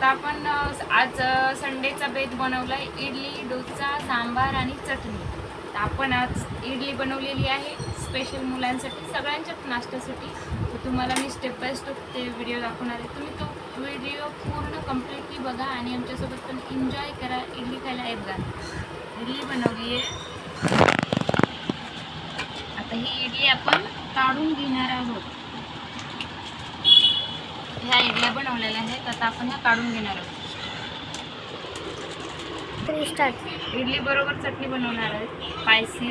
आता आपण आज संडेचा बेत बनवलाय इडली डोसा सांबार आणि चटणी. तर आपण आज इडली बनवलेली आहे स्पेशल मुलांसाठी सगळ्यांच्याच नाश्त्यासाठी. तर तुम्हाला मी स्टेप बाय स्टेप ते व्हिडिओ दाखवणार आहे. तुम्ही तो व्हिडिओ पूर्ण कम्प्लिटली बघा आणि आमच्यासोबत पण एन्जॉय करा. इडली खायला एकदा. इडली बनवली आहे आता ही इडली आपण काढून घेणार आहोत. ह्या इडल्या बनवलेल्या आहेत. आता आपण ह्या काढून घेणार आहोत. स्टार्ट इडली बरोबर चटणी बनवणार आहे स्पायसी.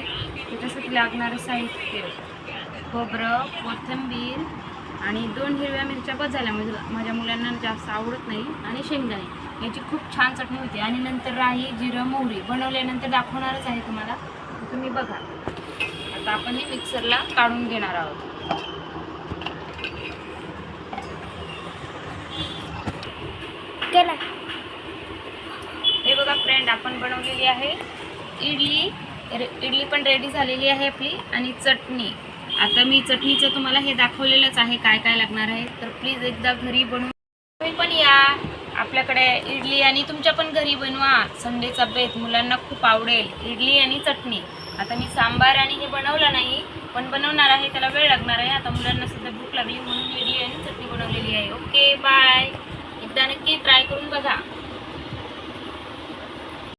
त्याच्यासाठी लागणारं साहित्य खोबरं कोथिंबीर आणि दोन हिरव्या मिरच्या बस झाल्या म्हणजे माझ्या मुलांना जास्त आवडत नाही आणि शेंगदाणे. याची खूप छान चटणी होती. आणि नंतर राई जिरं मोहरी बनवल्यानंतर दाखवणारच आहे तुम्हाला. तुम्ही बघा. आता आपण हे मिक्सरला काढून घेणार आहोत. गेला. हे बघा फ्रेंड आपण बनवलेली आहे इडली. रे इडली पण रेडी झालेली आहे आपली आणि चटणी. आता मी चटणीचं तुम्हाला हे दाखवलेलंच आहे काय काय लागणार आहे. तर प्लीज एकदा घरी बनवून तुम्ही पण या. आपल्याकडे इडली आणि तुमच्या पण घरी बनवा. संडेचा बेत मुलांना खूप आवडेल. इडली आणि चटणी. आता मी सांबार आणि हे बनवलं नाही पण बनवणार आहे त्याला वेळ लागणार आहे. आता मुलांना सुद्धा भूक लागली म्हणून इडली आणि चटणी बनवलेली आहे. ओके बाय एकदा नक्की ट्राय करून बघा.